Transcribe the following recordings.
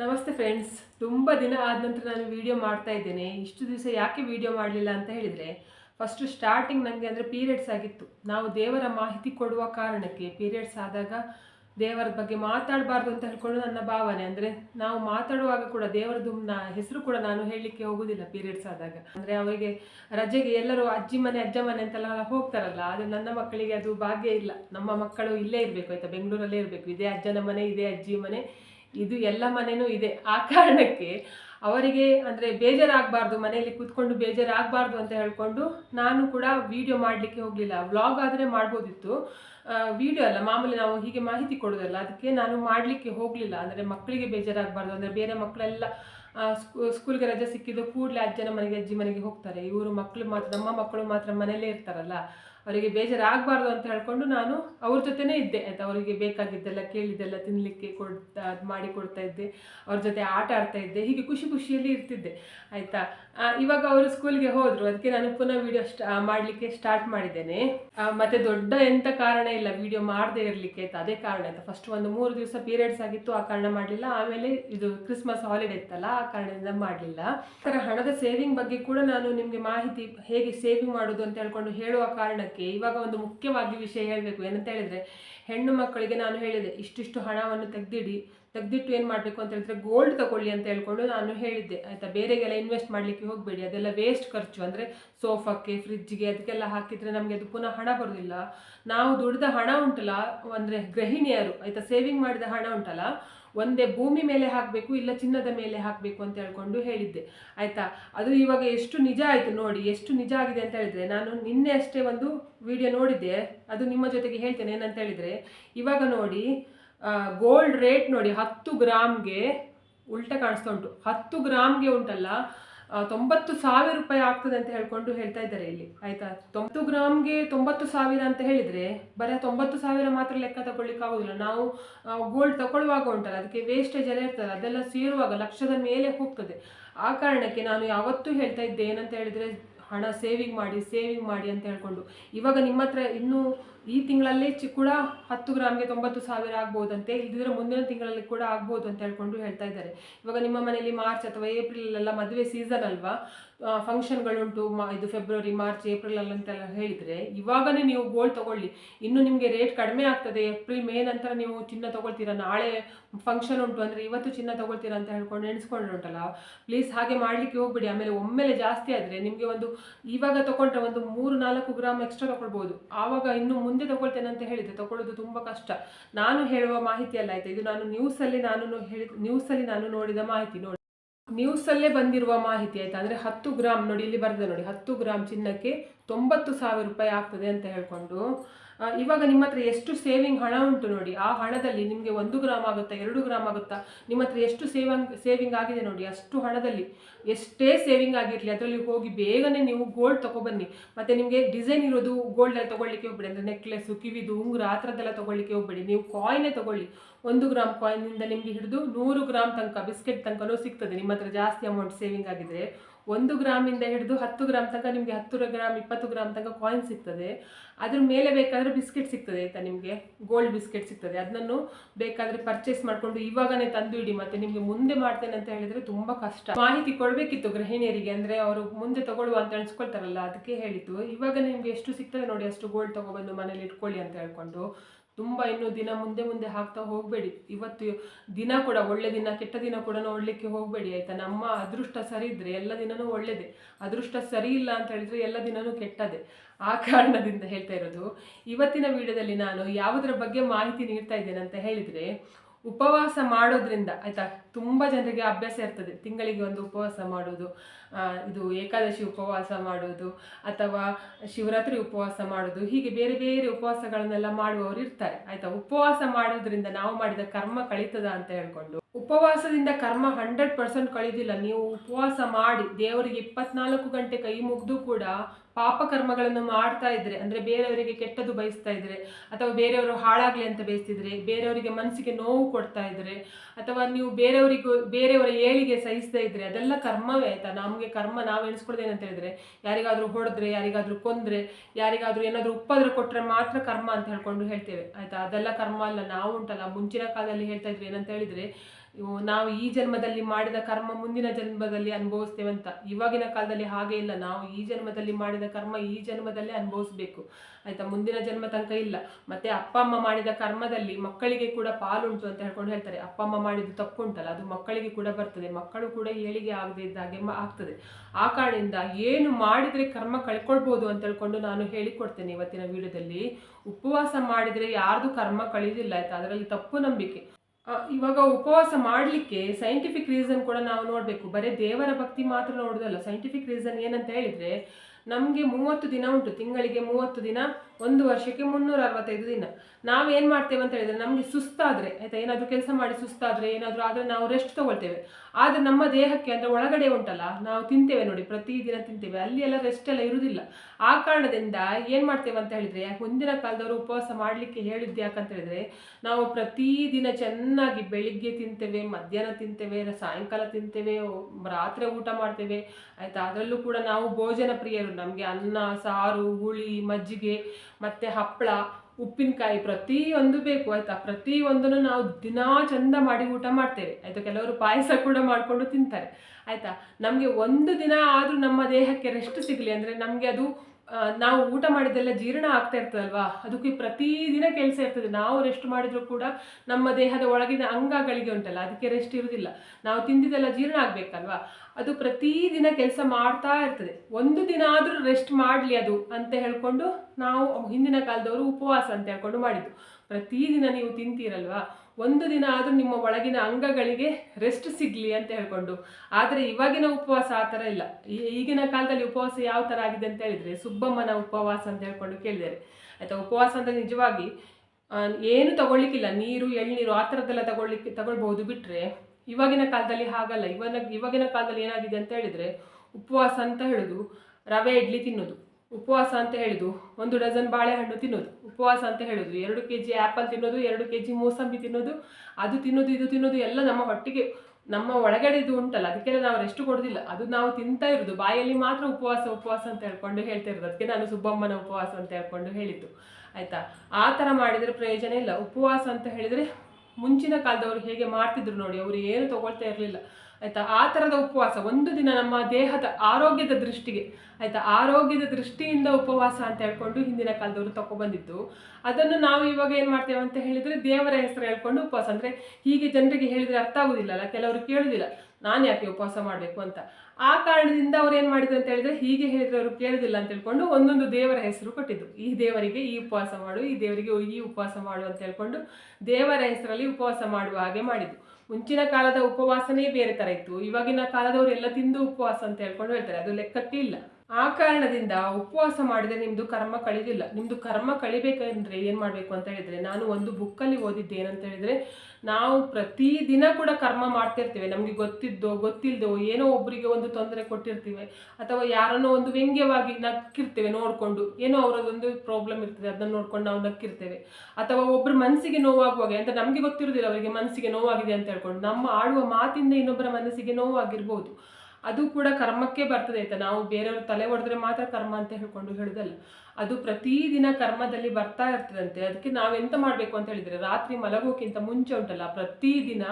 ನಮಸ್ತೆ ಫ್ರೆಂಡ್ಸ್ ತುಂಬ ದಿನ ಆದ ನಂತರ ನಾನು ವಿಡಿಯೋ ಮಾಡ್ತಾ ಇದ್ದೇನೆ. ಇಷ್ಟು ದಿವಸ ಯಾಕೆ ವಿಡಿಯೋ ಮಾಡಲಿಲ್ಲ ಅಂತ ಹೇಳಿದರೆ ಫಸ್ಟು ಸ್ಟಾರ್ಟಿಂಗ್ ನನಗೆ ಅಂದರೆ ಪೀರಿಯಡ್ಸ್ ಆಗಿತ್ತು. ನಾವು ದೇವರ ಮಾಹಿತಿ ಕೊಡುವ ಕಾರಣಕ್ಕೆ ಪೀರಿಯಡ್ಸ್ ಆದಾಗ ದೇವರ ಬಗ್ಗೆ ಮಾತಾಡಬಾರ್ದು ಅಂತ ಹೇಳ್ಕೊಂಡು ನನ್ನ ಭಾವನೆ. ಅಂದರೆ ನಾವು ಮಾತಾಡುವಾಗ ಕೂಡ ದೇವರದ್ದು ಹೆಸರು ಕೂಡ ನಾನು ಹೇಳಲಿಕ್ಕೆ ಹೋಗೋದಿಲ್ಲ ಪೀರಿಯಡ್ಸ್ ಆದಾಗ. ಅಂದರೆ ಅವರಿಗೆ ರಜೆಗೆ ಎಲ್ಲರೂ ಅಜ್ಜಿ ಮನೆ, ಅಜ್ಜ ಮನೆ ಅಂತೆಲ್ಲ ಹೋಗ್ತಾರಲ್ಲ, ಆದರೆ ನನ್ನ ಮಕ್ಕಳಿಗೆ ಅದು ಭಾಗ್ಯ ಇಲ್ಲ. ನಮ್ಮ ಮಕ್ಕಳು ಇಲ್ಲೇ ಇರಬೇಕು, ಆಯಿತಾ? ಬೆಂಗಳೂರಲ್ಲೇ ಇರಬೇಕು. ಇದೇ ಅಜ್ಜನ ಮನೆ, ಇದೇ ಅಜ್ಜಿ ಮನೆ. ಇದು ಎಲ್ಲ ಮನೆಯೂ ಇದೆ. ಆ ಕಾರಣಕ್ಕೆ ಅವರಿಗೆ ಅಂದರೆ ಬೇಜಾರಾಗಬಾರ್ದು, ಮನೆಯಲ್ಲಿ ಕೂತ್ಕೊಂಡು ಬೇಜಾರಾಗಬಾರ್ದು ಅಂತ ಹೇಳ್ಕೊಂಡು ನಾನು ಕೂಡ ವೀಡಿಯೋ ಮಾಡಲಿಕ್ಕೆ ಹೋಗಲಿಲ್ಲ. ವ್ಲಾಗ್ ಆದರೆ ಮಾಡ್ಬೋದಿತ್ತು. ವಿಡಿಯೋ ಅಲ್ಲ, ಮಾಮೂಲಿ ನಾವು ಹೀಗೆ ಮಾಹಿತಿ ಕೊಡೋದಲ್ಲ, ಅದಕ್ಕೆ ನಾನು ಮಾಡಲಿಕ್ಕೆ ಹೋಗಲಿಲ್ಲ. ಅಂದರೆ ಮಕ್ಕಳಿಗೆ ಬೇಜಾರಾಗಬಾರ್ದು, ಅಂದರೆ ಬೇರೆ ಮಕ್ಕಳೆಲ್ಲ ಸ್ಕೂ, ಸ್ಕೂಲ್ಗೆ ರಜೆ ಸಿಕ್ಕಿದ್ದು ಕೂಡಲೇ ಅಜ್ಜನ ಮನೆಗೆ, ಅಜ್ಜಿ ಮನೆಗೆ ಹೋಗ್ತಾರೆ. ಇವರು ಮಕ್ಕಳು ಮಾತ್ರ, ನಮ್ಮ ಮಕ್ಕಳು ಮಾತ್ರ ಮನೆಯಲ್ಲೇ ಇರ್ತಾರಲ್ಲ. ಅವರಿಗೆ ಬೇಜಾರಾಗಬಾರ್ದು ಅಂತ ಹೇಳ್ಕೊಂಡು ನಾನು ಅವ್ರ ಜೊತೆನೇ ಇದ್ದೆ. ಆಯ್ತಾ? ಅವರಿಗೆ ಬೇಕಾಗಿದ್ದೆಲ್ಲ ಕೇಳಿದ್ದೆಲ್ಲ ತಿನ್ನಲಿಕ್ಕೆ ಕೊಡ್ತಾ, ಅದು ಮಾಡಿ ಕೊಡ್ತಾ ಇದ್ದೆ. ಅವ್ರ ಜೊತೆ ಆಟ ಆಡ್ತಾ ಇದ್ದೆ. ಹೀಗೆ ಖುಷಿ ಖುಷಿಯಲ್ಲಿ ಇರ್ತಿದ್ದೆ. ಆಯಿತಾ? ಇವಾಗ ಅವರು ಸ್ಕೂಲ್ಗೆ ಹೋದರು. ಅದಕ್ಕೆ ನಾನು ಪುನಃ ವಿಡಿಯೋ ಸ್ಟಾ ಮಾಡಲಿಕ್ಕೆ ಸ್ಟಾರ್ಟ್ ಮಾಡಿದ್ದೇನೆ. ಮತ್ತು ದೊಡ್ಡ ಎಂಥ ಕಾರಣ ಇಲ್ಲ. ವಿಡಿಯೋ ಮಾಡದೇ ಇರಲಿಕ್ಕೆ ಆಯ್ತಾ? ಅದೇ ಕಾರಣ ಆಯಿತು? ಫಸ್ಟ್ ಒಂದು ಮೂರು ದಿವಸ ಪೀರಿಯಡ್ಸ್ ಆಗಿತ್ತು, ಆ ಕಾರಣ ಮಾಡಲಿಲ್ಲ. ಆಮೇಲೆ ಇದು ಕ್ರಿಸ್ಮಸ್ ಹಾಲಿಡೇ ಇತ್ತಲ್ಲ, ಆ ಕಾರಣದಿಂದ ಮಾಡಲಿಲ್ಲ. ಥರ ಹಣದ ಸೇವಿಂಗ್ ಬಗ್ಗೆ ಕೂಡ ನಾನು ನಿಮಗೆ ಮಾಹಿತಿ ಹೇಗೆ ಸೇವಿಂಗ್ ಮಾಡೋದು ಅಂತ ಹೇಳ್ಕೊಂಡು ಹೇಳುವ ಕಾರಣಕ್ಕೆ ಇವಾಗ ಒಂದು ಮುಖ್ಯವಾಗಿ ವಿಷಯ ಹೇಳಬೇಕು. ಏನಂತ ಹೇಳಿದ್ರೆ, ಹೆಣ್ಣು ಮಕ್ಕಳಿಗೆ ನಾನು ಹೇಳಿದೆ, ಇಷ್ಟಿಷ್ಟು ಹಣವನ್ನು ತೆಗೆದಿಡಿ, ತೆಗೆದಿಟ್ಟು ಏನು ಮಾಡಬೇಕು ಅಂತ ಹೇಳಿದ್ರೆ ಗೋಲ್ಡ್ ತಗೊಳ್ಳಿ ಅಂತ ಹೇಳ್ಕೊಂಡು ನಾನು ಹೇಳಿದ್ದೆ. ಆಯಿತಾ? ಬೇರೆಗೆಲ್ಲ ಇನ್ವೆಸ್ಟ್ ಮಾಡಲಿಕ್ಕೆ ಹೋಗಬೇಡಿ. ಅದೆಲ್ಲ ವೇಸ್ಟ್ ಖರ್ಚು. ಅಂದರೆ ಸೋಫಾಕ್ಕೆ ಫ್ರಿಜ್ಗೆ ಅದಕ್ಕೆಲ್ಲ ಹಾಕಿದರೆ ನಮಗೆ ಅದು ಪುನಃ ಹಣ ಬರೋದಿಲ್ಲ. ನಾವು ದುಡಿದ ಹಣ ಉಂಟಲ್ಲ, ಅಂದರೆ ಗೃಹಿಣಿಯರು, ಆಯಿತಾ? ಸೇವಿಂಗ್ ಮಾಡಿದ ಹಣ ಉಂಟಲ್ಲ ಒಂದೇ ಭೂಮಿ ಮೇಲೆ ಹಾಕಬೇಕು, ಇಲ್ಲ ಚಿನ್ನದ ಮೇಲೆ ಹಾಕಬೇಕು ಅಂತ ಹೇಳ್ಕೊಂಡು ಹೇಳಿದ್ದೆ. ಆಯಿತಾ? ಅದು ಇವಾಗ ಎಷ್ಟು ನಿಜ ಆಯಿತು ನೋಡಿ, ಎಷ್ಟು ನಿಜ ಆಗಿದೆ ಅಂತ ಹೇಳಿದರೆ, ನಾನು ನಿನ್ನೆ ಅಷ್ಟೇ ಒಂದು ವಿಡಿಯೋ ನೋಡಿದ್ದೆ. ಅದು ನಿಮ್ಮ ಜೊತೆಗೆ ಹೇಳ್ತೇನೆ ಏನಂತ ಹೇಳಿದರೆ, ಇವಾಗ ನೋಡಿ ಗೋಲ್ಡ್ ರೇಟ್ ನೋಡಿ ಹತ್ತು ಗ್ರಾಮ್ಗೆ ಉಲ್ಟ ಕಾಣಿಸ್ತಾ ಉಂಟು. ಹತ್ತು ಗ್ರಾಮ್ಗೆ ಉಂಟಲ್ಲ ತೊಂಬತ್ತು ಸಾವಿರ ರೂಪಾಯಿ ಆಗ್ತದೆ ಅಂತ ಹೇಳ್ಕೊಂಡು ಹೇಳ್ತಾ ಇದ್ದಾರೆ ಇಲ್ಲಿ. ಆಯ್ತಾ? ತೊಂಬತ್ತು ಗ್ರಾಮ್ಗೆ ತೊಂಬತ್ತು ಸಾವಿರ ಅಂತ ಹೇಳಿದ್ರೆ ಬರೀ ತೊಂಬತ್ತು ಸಾವಿರ ಮಾತ್ರ ಲೆಕ್ಕ ತಗೊಳ್ಳಿಕ್ಕೆ ಆಗೋದಿಲ್ಲ. ನಾವು ಗೋಲ್ಡ್ ತಗೊಳ್ಳುವಾಗ ಉಂಟಲ್ಲ, ಅದಕ್ಕೆ ವೇಸ್ಟೇಜ್ ಎಲ್ಲ ಇರ್ತದೆ ಅದೆಲ್ಲ ಸೇರುವಾಗ ಲಕ್ಷದ ಮೇಲೆ ಹೋಗ್ತದೆ. ಆ ಕಾರಣಕ್ಕೆ ನಾನು ಯಾವತ್ತೂ ಹೇಳ್ತಾ ಇದ್ದೆ ಏನಂತ ಹೇಳಿದ್ರೆ ಹಣ ಸೇವಿಂಗ್ ಮಾಡಿ ಸೇವಿಂಗ್ ಮಾಡಿ ಅಂತ ಹೇಳ್ಕೊಂಡು. ಇವಾಗ ನಿಮ್ಮ ಹತ್ರ ಇನ್ನೂ ಈ ತಿಂಗಳಲ್ಲಿ ಚಿ ಕೂಡ ಹತ್ತು ಗ್ರಾಮ್ಗೆ ತೊಂಬತ್ತು ಸಾವಿರ ಆಗ್ಬೋದಂತೆ. ಇಲ್ದಿದ್ರೆ ಮುಂದಿನ ತಿಂಗಳಲ್ಲಿ ಕೂಡ ಆಗ್ಬೋದು ಅಂತ ಹೇಳ್ಕೊಂಡು ಹೇಳ್ತಾ ಇದ್ದಾರೆ. ಇವಾಗ ನಿಮ್ಮ ಮನೆಯಲ್ಲಿ ಮಾರ್ಚ್ ಅಥವಾ ಏಪ್ರಿಲ್ ಎಲ್ಲ ಮದುವೆ ಸೀಸನ್ ಅಲ್ವಾ? ಫಂಕ್ಷನ್ಗಳುಂಟು ಮಾ, ಇದು ಫೆಬ್ರವರಿ ಮಾರ್ಚ್ ಏಪ್ರಿಲ್ ಅಲ್ಲಿ ಅಂತೆಲ್ಲ ಹೇಳಿದರೆ, ಇವಾಗನೇ ನೀವು ಗೋಲ್ಡ್ ತಗೊಳ್ಳಿ. ಇನ್ನು ನಿಮಗೆ ರೇಟ್ ಕಡಿಮೆ ಆಗ್ತದೆ ಏಪ್ರಿಲ್ ಮೇ ನಂತರ ನೀವು ಚಿನ್ನ ತಗೊಳ್ತೀರಾ? ನಾಳೆ ಫಂಕ್ಷನ್ ಉಂಟು ಅಂದರೆ ಇವತ್ತು ಚಿನ್ನ ತಗೊಳ್ತೀರಾ ಅಂತ ಹೇಳ್ಕೊಂಡು ಎಣಿಸ್ಕೊಂಡ್ರೆ ಉಂಟಲ್ಲ ಪ್ಲೀಸ್ ಹಾಗೆ ಮಾಡಲಿಕ್ಕೆ ಹೋಗ್ಬಿಡಿ. ಆಮೇಲೆ ಒಮ್ಮೆಲೆ ಜಾಸ್ತಿ ಆದರೆ ನಿಮಗೆ ಒಂದು, ಇವಾಗ ತಗೊಂಡ್ರೆ ಒಂದು ಮೂರು, ನಾಲ್ಕು ಗ್ರಾಮ್ ಎಕ್ಸ್ಟ್ರಾ ತಗೊಳ್ಬೋದು. ಆವಾಗ ಇನ್ನು ಮುಂದೆ ತಗೊಳ್ತೇನೆ ಅಂತ ಹೇಳಿದೆ ತಗೊಳ್ಳೋದು ತುಂಬ ಕಷ್ಟ. ನಾನು ಹೇಳುವ ಮಾಹಿತಿ ಅಲ್ಲ ಆಯ್ತಾ? ಇದು ನಾನು ನ್ಯೂಸಲ್ಲಿ ನಾನು ಹೇಳಿ ನ್ಯೂಸಲ್ಲಿ ನಾನು ನೋಡಿದ ಮಾಹಿತಿ ನೋಡಿ. ನ್ಯೂಸಲ್ಲೇ ಬಂದಿರುವ ಮಾಹಿತಿ ಆಯಿತಾ? ಅಂದರೆ ಹತ್ತು ಗ್ರಾಮ್ ನೋಡಿ, ಇಲ್ಲಿ ಬರ್ತದೆ ನೋಡಿ, ಹತ್ತು ಗ್ರಾಮ್ ಚಿನ್ನಕ್ಕೆ ತೊಂಬತ್ತು ಸಾವಿರ ರೂಪಾಯಿ ಆಗ್ತದೆ ಅಂತ ಹೇಳ್ಕೊಂಡು. ಇವಾಗ ನಿಮ್ಮ ಹತ್ರ ಎಷ್ಟು ಸೇವಿಂಗ್ ಹಣ ಉಂಟು ನೋಡಿ, ಆ ಹಣದಲ್ಲಿ ನಿಮಗೆ ಒಂದು ಗ್ರಾಮ್ ಆಗುತ್ತಾ, ಎರಡು ಗ್ರಾಮ್ ಆಗುತ್ತಾ? ನಿಮ್ಮ ಹತ್ರ ಎಷ್ಟು ಸೇವಿಂಗ್ ಸೇವಿಂಗ್ ಆಗಿದೆ ನೋಡಿ, ಅಷ್ಟು ಹಣದಲ್ಲಿ. ಎಷ್ಟೇ ಸೇವಿಂಗ್ ಆಗಿರಲಿ, ಅದರಲ್ಲಿ ಹೋಗಿ ಬೇಗನೆ ನೀವು ಗೋಲ್ಡ್ ತಗೊಬನ್ನಿ ಮತ್ತು ನಿಮಗೆ ಡಿಸೈನ್ ಇರೋದು ಗೋಲ್ಡಲ್ಲಿ ತೊಗೊಳ್ಳಿಕ್ಕೆ ಹೋಗ್ಬೇಡಿ, ಅಂದರೆ ನೆಕ್ಲೆಸ್ಸು ಕಿವಿದು, ಉಂಗುರ, ಆ ಥರದ್ದೆಲ್ಲ ತೊಗೊಳ್ಳಿಕ್ಕೆ ಹೋಗ್ಬೇಡಿ. ನೀವು ಕಾಯಿನೇ ತಗೊಳ್ಳಿ. ಒಂದು ಗ್ರಾಮ್ ಕಾಯಿನಿಂದ ನಿಮಗೆ ಹಿಡಿದು ನೂರು ಗ್ರಾಮ್ ತನಕ ಬಿಸ್ಕೆಟ್ ತನಕನೂ ಸಿಗ್ತದೆ. ನಿಮ್ಮ ಹತ್ರ ಜಾಸ್ತಿ ಅಮೌಂಟ್ ಸೇವಿಂಗ್ ಆಗಿದ್ರೆ ಒಂದು ಗ್ರಾಮಿಂದ ಹಿಡಿದು ಹತ್ತು ಗ್ರಾಮ್ ತನಕ ನಿಮಗೆ ಹತ್ತು ಗ್ರಾಮ್, ಇಪ್ಪತ್ತು ಗ್ರಾಮ್ ತನಕ ಕಾಯಿನ್ ಸಿಗ್ತದೆ. ಅದ್ರ ಮೇಲೆ ಬೇಕಾದರೆ ಬಿಸ್ಕೆಟ್ ಸಿಗ್ತದೆ ಆಯಿತಾ ನಿಮಗೆ? ಗೋಲ್ಡ್ ಬಿಸ್ಕೆಟ್ ಸಿಗ್ತದೆ. ಅದನ್ನು ಬೇಕಾದರೆ ಪರ್ಚೇಸ್ ಮಾಡಿಕೊಂಡು ಇವಾಗನೇ ತಂದು ಇಡಿ ಮತ್ತೆ ನಿಮಗೆ ಮುಂದೆ ಮಾಡ್ತೇನೆ ಅಂತ ಹೇಳಿದರೆ ತುಂಬ ಕಷ್ಟ. ಮಾಹಿತಿ ಕೊಡಬೇಕಿತ್ತು ಗೃಹಿಣಿಯರಿಗೆ ಅಂದರೆ ಅವರು ಮುಂದೆ ತಗೊಳ್ಳುವ ಅಂತ ಅನ್ಸ್ಕೊಳ್ತಾರಲ್ಲ, ಅದಕ್ಕೆ ಹೇಳಿತ್ತು ಇವಾಗ ನಿಮಗೆ ಎಷ್ಟು ಸಿಗ್ತದೆ ನೋಡಿ, ಅಷ್ಟು ಗೋಲ್ಡ್ ತಗೊಬಂದು ಮನೇಲಿ ಇಟ್ಕೊಳ್ಳಿ ಅಂತ ಹೇಳ್ಕೊಂಡು. ತುಂಬ ಇನ್ನು ದಿನ ಮುಂದೆ ಮುಂದೆ ಹಾಕ್ತಾ ಹೋಗಬೇಡಿ. ಇವತ್ತು ದಿನ ಕೂಡ, ಒಳ್ಳೆ ದಿನ, ಕೆಟ್ಟ ದಿನ ಕೂಡ ನೋಡಲಿಕ್ಕೆ ಹೋಗಬೇಡಿ ಆಯಿತಾ? ನಮ್ಮ ಅದೃಷ್ಟ ಸರಿ ಇದ್ದರೆ ಎಲ್ಲ ದಿನನೂ ಒಳ್ಳೆಯದೇ ಅದೃಷ್ಟ ಸರಿ ಇಲ್ಲ ಅಂತ ಹೇಳಿದರೆ ಎಲ್ಲ ದಿನನೂ ಕೆಟ್ಟದೆ ಆ ಕಾರಣದಿಂದ ಹೇಳ್ತಾ ಇರೋದು, ಇವತ್ತಿನ ವಿಡಿಯೋದಲ್ಲಿ ನಾನು ಯಾವುದರ ಬಗ್ಗೆ ಮಾಹಿತಿ ನೀಡ್ತಾ ಇದ್ದೇನೆ ಅಂತ ಹೇಳಿದರೆ, ಉಪವಾಸ ಮಾಡೋದ್ರಿಂದ, ಆಯಿತಾ, ತುಂಬ ಜನರಿಗೆ ಅಭ್ಯಾಸ ಇರ್ತದೆ. ತಿಂಗಳಿಗೆ ಒಂದು ಉಪವಾಸ ಮಾಡೋದು ಇದು ಏಕಾದಶಿ ಉಪವಾಸ ಮಾಡೋದು, ಅಥವಾ ಶಿವರಾತ್ರಿ ಉಪವಾಸ ಮಾಡೋದು, ಹೀಗೆ ಬೇರೆ ಬೇರೆ ಉಪವಾಸಗಳನ್ನೆಲ್ಲ ಮಾಡುವವರು ಇರ್ತಾರೆ. ಆಯಿತಾ, ಉಪವಾಸ ಮಾಡೋದ್ರಿಂದ ನಾವು ಮಾಡಿದ ಕರ್ಮ ಕಳೀತದ ಅಂತ ಹೇಳ್ಕೊಂಡು, ಉಪವಾಸದಿಂದ ಕರ್ಮ ಹಂಡ್ರೆಡ್ ಪರ್ಸೆಂಟ್ ಕಳೀದಿಲ್ಲ. ನೀವು ಉಪವಾಸ ಮಾಡಿ, ದೇವರಿಗೆ ಇಪ್ಪತ್ನಾಲ್ಕು ಗಂಟೆ ಕೈ ಮುಗ್ದು ಕೂಡ ಪಾಪ ಕರ್ಮಗಳನ್ನು ಮಾಡ್ತಾ ಇದ್ರೆ, ಅಂದ್ರೆ ಬೇರೆಯವರಿಗೆ ಕೆಟ್ಟದ್ದು ಬಯಸ್ತಾ ಇದ್ರೆ, ಅಥವಾ ಬೇರೆಯವರು ಹಾಳಾಗ್ಲಿ ಅಂತ ಬಯಸ್ತಿದ್ರೆ, ಬೇರೆಯವರಿಗೆ ಮನಸ್ಸಿಗೆ ನೋವು ಕೊಡ್ತಾ ಇದ್ರೆ, ಅಥವಾ ನೀವು ಬೇರೆಯವರಿಗೂ, ಬೇರೆಯವರ ಏಳಿಗೆ ಸಹಿಸ್ತಾ ಇದ್ರೆ, ಅದೆಲ್ಲ ಕರ್ಮವೇ ಆಯ್ತಾ? ನಮಗೆ ಕರ್ಮ ನಾವು ಎಣಿಸ್ಕೊಳ್ದೇನಂತ ಹೇಳಿದ್ರೆ, ಯಾರಿಗಾದ್ರೂ ಹೊಡೆದ್ರೆ, ಯಾರಿಗಾದ್ರೂ ಕೊಂದ್ರೆ, ಯಾರಿಗಾದ್ರೂ ಏನಾದ್ರೂ ಉಪ್ಪಾದ್ರೆ ಕೊಟ್ರೆ ಮಾತ್ರ ಕರ್ಮ ಅಂತ ಹೇಳ್ಕೊಂಡು ಹೇಳ್ತೇವೆ. ಆಯ್ತಾ? ಅದೆಲ್ಲ ಕರ್ಮ ಅಲ್ಲ, ನಾವು ಉಂಟಲ್ಲ. ಮುಂಚಿನ ಕಾಲದಲ್ಲಿ ಹೇಳ್ತಾ ಇದ್ವಿ ಏನಂತ ಹೇಳಿದ್ರೆ ನಾವು ಈ ಜನ್ಮದಲ್ಲಿ ಮಾಡಿದ ಕರ್ಮ ಮುಂದಿನ ಜನ್ಮದಲ್ಲಿ ಅನುಭವಿಸ್ತೇವೆ ಅಂತ. ಇವಾಗಿನ ಕಾಲದಲ್ಲಿ ಹಾಗೆ ಇಲ್ಲ. ನಾವು ಈ ಜನ್ಮದಲ್ಲಿ ಮಾಡಿದ ಕರ್ಮ ಈ ಜನ್ಮದಲ್ಲೇ ಅನುಭವಿಸ್ಬೇಕು. ಆಯ್ತಾ? ಮುಂದಿನ ಜನ್ಮ ತನಕ ಇಲ್ಲ. ಮತ್ತೆ ಅಪ್ಪ, ಅಮ್ಮ ಮಾಡಿದ ಕರ್ಮದಲ್ಲಿ ಮಕ್ಕಳಿಗೆ ಕೂಡ ಪಾಲುಂಟು ಅಂತ ಹೇಳ್ಕೊಂಡು ಹೇಳ್ತಾರೆ. ಅಪ್ಪ, ಅಮ್ಮ ಮಾಡಿದ್ದು ತಪ್ಪು ಉಂಟಲ್ಲ ಅದು ಮಕ್ಕಳಿಗೆ ಕೂಡ ಬರ್ತದೆ. ಮಕ್ಕಳು ಕೂಡ ಏಳಿಗೆ ಆಗದೆ ಇದ್ದಾಗೆ ಹಾಗೆ ಆಗ್ತದೆ. ಆ ಕಾರಣದಿಂದ ಏನು ಮಾಡಿದ್ರೆ ಕರ್ಮ ಕಳ್ಕೊಳ್ಬೋದು ಅಂತ ಹೇಳ್ಕೊಂಡು ನಾನು ಹೇಳಿಕೊಡ್ತೇನೆ ಇವತ್ತಿನ ವಿಡಿಯೋದಲ್ಲಿ. ಉಪವಾಸ ಮಾಡಿದ್ರೆ ಯಾರ್ದು ಕರ್ಮ ಕಳಿಯುದಿಲ್ಲ ಆಯ್ತಾ? ಅದರಲ್ಲಿ ತಪ್ಪು ನಂಬಿಕೆ. ಇವಾಗ ಉಪವಾಸ ಮಾಡಲಿಕ್ಕೆ ಸೈಂಟಿಫಿಕ್ ರೀಸನ್ ಕೂಡ ನಾವು ನೋಡಬೇಕು. ಬರೀ ದೇವರ ಭಕ್ತಿ ಮಾತ್ರ ನೋಡೋದಲ್ಲ. ಸೈಂಟಿಫಿಕ್ ರೀಸನ್ ಏನಂತ ಹೇಳಿದರೆ, ನಮಗೆ ಮೂವತ್ತು ದಿನ ಉಂಟು. ತಿಂಗಳಿಗೆ ಮೂವತ್ತು ದಿನ ಒಂದು ವರ್ಷಕ್ಕೆ ಮುನ್ನೂರ ಅರವತ್ತೈದು ದಿನ. ನಾವೇನು ಮಾಡ್ತೇವೆ ಅಂತ ಹೇಳಿದ್ರೆ ನಮಗೆ ಸುಸ್ತಾದರೆ, ಆಯ್ತಾ? ಏನಾದರೂ ಕೆಲಸ ಮಾಡಿ ಸುಸ್ತಾದರೆ, ಏನಾದರೂ ಆದರೆ ನಾವು ರೆಸ್ಟ್ ತಗೊಳ್ತೇವೆ. ಆದರೆ ನಮ್ಮ ದೇಹಕ್ಕೆ ಅಂದರೆ ಒಳಗಡೆ ಉಂಟಲ್ಲ, ನಾವು ತಿಂತೇವೆ ನೋಡಿ, ಪ್ರತಿದಿನ ತಿಂತೇವೆ. ಅಲ್ಲಿ ಎಲ್ಲ ರೆಸ್ಟ್ ಎಲ್ಲ ಇರುವುದಿಲ್ಲ ಆ ಕಾರಣದಿಂದ ಏನು ಮಾಡ್ತೇವೆ ಅಂತ ಹೇಳಿದ್ರೆ ಮುಂದಿನ ಕಾಲದವರು ಉಪವಾಸ ಮಾಡಲಿಕ್ಕೆ ಹೇಳಿದ್ದು ಯಾಕಂತ ಹೇಳಿದ್ರೆ, ನಾವು ಪ್ರತಿದಿನ ಚೆನ್ನಾಗಿ ಬೆಳಿಗ್ಗೆ ತಿಂತೇವೆ, ಮಧ್ಯಾಹ್ನ ತಿಂತೇವೆ, ಸಾಯಂಕಾಲ ತಿಂತೇವೆ, ರಾತ್ರಿ ಊಟ ಮಾಡ್ತೇವೆ, ಆಯಿತಾ? ಅದರಲ್ಲೂ ಕೂಡ ನಾವು ಭೋಜನ ಪ್ರಿಯರು. ನಮಗೆ ಅನ್ನ, ಸಾರು, ಹುಳಿ, ಮಜ್ಜಿಗೆ ಮತ್ತೆ ಹಪ್ಪಳ, ಉಪ್ಪಿನಕಾಯಿ ಪ್ರತಿಯೊಂದು ಬೇಕು, ಆಯಿತಾ? ಪ್ರತಿಯೊಂದನ್ನು ನಾವು ದಿನಾ ಚಂದ ಮಾಡಿ ಊಟ ಮಾಡ್ತೇವೆ. ಆಯಿತಾ? ಕೆಲವರು ಪಾಯಸ ಕೂಡ ಮಾಡಿಕೊಂಡು ತಿಂತಾರೆ. ಆಯ್ತಾ? ನಮಗೆ ಒಂದು ದಿನ ಆದರೂ ನಮ್ಮ ದೇಹಕ್ಕೆ ರೆಸ್ಟ್ ಸಿಗಲಿ ಅಂದರೆ ನಮಗೆ ಅದು ನಾವು ಊಟ ಮಾಡಿದ್ದೆಲ್ಲ ಜೀರ್ಣ ಆಗ್ತಾ ಇರ್ತದಲ್ವಾ? ಅದಕ್ಕೆ ಪ್ರತಿದಿನ ಕೆಲಸ ಇರ್ತದೆ. ನಾವು ರೆಸ್ಟ್ ಮಾಡಿದರೂ ಕೂಡ ನಮ್ಮ ದೇಹದ ಒಳಗಿನ ಅಂಗಗಳಿಗೆ ಉಂಟಲ್ಲ, ಅದಕ್ಕೆ ರೆಸ್ಟ್ ಇರುವುದಿಲ್ಲ ನಾವು ತಿಂದಿದ್ದೆಲ್ಲ ಜೀರ್ಣ ಆಗಬೇಕಲ್ವಾ? ಅದು ಪ್ರತಿದಿನ ಕೆಲಸ ಮಾಡ್ತಾ ಇರ್ತದೆ. ಒಂದು ದಿನ ಆದರೂ ರೆಸ್ಟ್ ಮಾಡಲಿ ಅದು ಅಂತ ಹೇಳ್ಕೊಂಡು ನಾವು ಹಿಂದಿನ ಕಾಲದವರು ಉಪವಾಸ ಅಂತ ಹೇಳ್ಕೊಂಡು ಮಾಡಿದ್ದು. ಪ್ರತಿದಿನ ನೀವು ತಿಂತೀರಲ್ವಾ? ಒಂದು ದಿನ ಆದರೂ ನಿಮ್ಮ ಒಳಗಿನ ಅಂಗಗಳಿಗೆ ರೆಸ್ಟ್ ಸಿಗಲಿ ಅಂತ ಹೇಳ್ಕೊಂಡು. ಆದರೆ ಇವಾಗಿನ ಉಪವಾಸ ಆ ಥರ ಇಲ್ಲ. ಈಗಿನ ಕಾಲದಲ್ಲಿ ಉಪವಾಸ ಯಾವ ಥರ ಆಗಿದೆ ಅಂತ ಹೇಳಿದರೆ ಸುಬ್ಬಮ್ಮನ ಉಪವಾಸ ಅಂತ ಹೇಳ್ಕೊಂಡು ಕೇಳಿದ್ದಾರೆ. ಆಯಿತಾ, ಉಪವಾಸ ಅಂದರೆ ನಿಜವಾಗಿ ಏನು ತಗೊಳ್ಲಿಕ್ಕಿಲ್ಲ ನೀರು, ಎಳ್ನೀರು ಆ ಥರದ್ದೆಲ್ಲ ತಗೊಳ್ಲಿಕ್ಕೆ ತಗೊಳ್ಬಹುದು ಬಿಟ್ಟರೆ ಇವಾಗಿನ ಕಾಲದಲ್ಲಿ ಹಾಗಲ್ಲ. ಇವಾಗ, ಇವಾಗಿನ ಕಾಲದಲ್ಲಿ ಏನಾಗಿದೆ ಅಂತ ಹೇಳಿದರೆ ಉಪವಾಸ ಅಂತ ಹೇಳೋದು ರವೆ, ಇಡ್ಲಿ ತಿನ್ನೋದು. ಉಪವಾಸ ಅಂತ ಹೇಳೋದು ಒಂದು ಡಜನ್ ಬಾಳೆಹಣ್ಣು ತಿನ್ನೋದು. ಉಪವಾಸ ಅಂತ ಹೇಳೋದು ಎರಡು ಕೆ ಜಿ ಆ್ಯಪಲ್ ತಿನ್ನೋದು, ಎರಡು ಕೆ ಜಿ ಮೂಸಂಬಿ ತಿನ್ನೋದು, ಅದು ತಿನ್ನೋದು, ಇದು ತಿನ್ನೋದು ಎಲ್ಲ ನಮ್ಮ ಹೊಟ್ಟೆಗೆ, ನಮ್ಮ ಒಳಗಡೆ ಇದು ಉಂಟಲ್ಲ, ಅದಕ್ಕೆಲ್ಲ ನಾವು ರೆಸ್ಟ್ ಕೊಡೋದಿಲ್ಲ. ಅದು ನಾವು ತಿಂತಾ ಇರೋದು. ಬಾಯಲ್ಲಿ ಮಾತ್ರ ಉಪವಾಸ ಉಪವಾಸ ಅಂತ ಹೇಳ್ಕೊಂಡು ಹೇಳ್ತಾ ಇರೋದು. ಅದಕ್ಕೆ ನಾನು ಸುಬ್ಬಮ್ಮನ ಉಪವಾಸ ಅಂತ ಹೇಳ್ಕೊಂಡು ಹೇಳಿದ್ದು. ಆಯಿತಾ? ಆ ಥರ ಮಾಡಿದರೆ ಪ್ರಯೋಜನ ಇಲ್ಲ. ಉಪವಾಸ ಅಂತ ಹೇಳಿದರೆ ಮುಂಚಿನ ಕಾಲದವರು ಹೇಗೆ ಮಾಡ್ತಿದ್ರು ನೋಡಿ, ಅವರು ಏನು ತಗೊಳ್ತಾ ಇರಲಿಲ್ಲ. ಆಯಿತಾ? ಆ ಥರದ ಉಪವಾಸ, ಒಂದು ದಿನ ನಮ್ಮ ದೇಹದ ಆರೋಗ್ಯದ ದೃಷ್ಟಿಗೆ, ಆಯಿತಾ? ಆರೋಗ್ಯದ ದೃಷ್ಟಿಯಿಂದ ಉಪವಾಸ ಅಂತ ಹೇಳ್ಕೊಂಡು ಹಿಂದಿನ ಕಾಲದವರು ತಗೊಬಂದಿದ್ದು ಅದನ್ನು ನಾವು ಇವಾಗ ಏನು ಮಾಡ್ತೇವೆ ಅಂತ ಹೇಳಿದರೆ ದೇವರ ಹೆಸರು ಹೇಳ್ಕೊಂಡು ಉಪವಾಸ. ಅಂದರೆ ಹೀಗೆ ಜನರಿಗೆ ಹೇಳಿದರೆ ಅರ್ಥ ಆಗೋದಿಲ್ಲಲ್ಲ, ಕೆಲವರು ಕೇಳೋದಿಲ್ಲ, ನಾನು ಯಾಕೆ ಉಪವಾಸ ಮಾಡಬೇಕು ಅಂತ. ಆ ಕಾರಣದಿಂದ ಅವ್ರು ಏನು ಮಾಡಿದ್ರು ಅಂತ ಹೇಳಿದ್ರೆ ಹೀಗೆ ಹೇಳಿದ್ರೆ ಅವರು ಕೇಳೋದಿಲ್ಲ ಅಂತ ಹೇಳ್ಕೊಂಡು ಒಂದೊಂದು ದೇವರ ಹೆಸರು ಕೊಟ್ಟಿದ್ದು. ಈ ದೇವರಿಗೆ ಈ ಉಪವಾಸ ಮಾಡು, ಈ ದೇವರಿಗೆ ಈ ಉಪವಾಸ ಮಾಡು ಅಂತ ಹೇಳ್ಕೊಂಡು ದೇವರ ಹೆಸರಲ್ಲಿ ಉಪವಾಸ ಮಾಡುವ ಹಾಗೆ ಮಾಡಿದ್ದು. ಮುಂಚಿನ ಕಾಲದ ಉಪವಾಸನೇ ಬೇರೆ ಥರ ಇತ್ತು. ಇವಾಗಿನ ಕಾಲದವರು ಎಲ್ಲ ತಿಂದು ಉಪವಾಸ ಅಂತ ಹೇಳ್ಕೊಂಡು ಹೇಳ್ತಾರೆ. ಅದು ಲೆಕ್ಕಕ್ಕೆ ಇಲ್ಲ. ಆ ಕಾರಣದಿಂದ ಉಪವಾಸ ಮಾಡಿದರೆ ನಿಮ್ಮದು ಕರ್ಮ ಕಳಿದಿಲ್ಲ. ನಿಮ್ಮದು ಕರ್ಮ ಕಳಿಬೇಕಂದ್ರೆ ಏನು ಮಾಡಬೇಕು ಅಂತ ಹೇಳಿದರೆ, ನಾನು ಒಂದು ಬುಕ್ಕಲ್ಲಿ ಓದಿದ್ದೆ ಏನಂತ ಹೇಳಿದರೆ, ನಾವು ಪ್ರತಿದಿನ ಕೂಡ ಕರ್ಮ ಮಾಡ್ತಿರ್ತೇವೆ. ನಮಗೆ ಗೊತ್ತಿದ್ದೋ ಗೊತ್ತಿಲ್ಲದೋ ಏನೋ ಒಬ್ಬರಿಗೆ ಒಂದು ತೊಂದರೆ ಕೊಟ್ಟಿರ್ತೀವಿ. ಅಥವಾ ಯಾರನ್ನೋ ಒಂದು ವ್ಯಂಗ್ಯವಾಗಿ ನಕ್ಕಿರ್ತೇವೆ ನೋಡಿಕೊಂಡು, ಏನೋ ಅವರದೊಂದು ಪ್ರಾಬ್ಲಮ್ ಇರ್ತದೆ, ಅದನ್ನು ನೋಡ್ಕೊಂಡು ನಾವು ನಕ್ಕಿರ್ತೇವೆ. ಅಥವಾ ಒಬ್ಬರ ಮನಸ್ಸಿಗೆ ನೋವಾಗುವಾಗ ಅಂತ ನಮಗೆ ಗೊತ್ತಿರೋದಿಲ್ಲ ಅವರಿಗೆ ಮನಸ್ಸಿಗೆ ನೋವಾಗಿದೆ ಅಂತ ಹೇಳ್ಕೊಂಡು, ನಮ್ಮ ಆಡುವ ಮಾತಿಂದ ಇನ್ನೊಬ್ಬರ ಮನಸ್ಸಿಗೆ ನೋವಾಗಿರ್ಬೋದು. ಅದು ಕೂಡ ಕರ್ಮಕ್ಕೆ ಬರ್ತದೆ ಆಯ್ತಾ? ನಾವು ಬೇರೆಯವ್ರ ತಲೆ ಹೊಡೆದ್ರೆ ಮಾತ್ರ ಕರ್ಮ ಅಂತ ಹೇಳ್ಕೊಂಡು ಹೇಳೋದಲ್ಲ. ಅದು ಪ್ರತಿದಿನ ಕರ್ಮದಲ್ಲಿ ಬರ್ತಾ ಇರ್ತದಂತೆ. ಅದಕ್ಕೆ ನಾವೆಂತ ಮಾಡಬೇಕು ಅಂತ ಹೇಳಿದರೆ, ರಾತ್ರಿ ಮಲಗೋಕ್ಕಿಂತ ಮುಂಚೆ ಉಂಟಲ್ಲ, ಪ್ರತಿದಿನ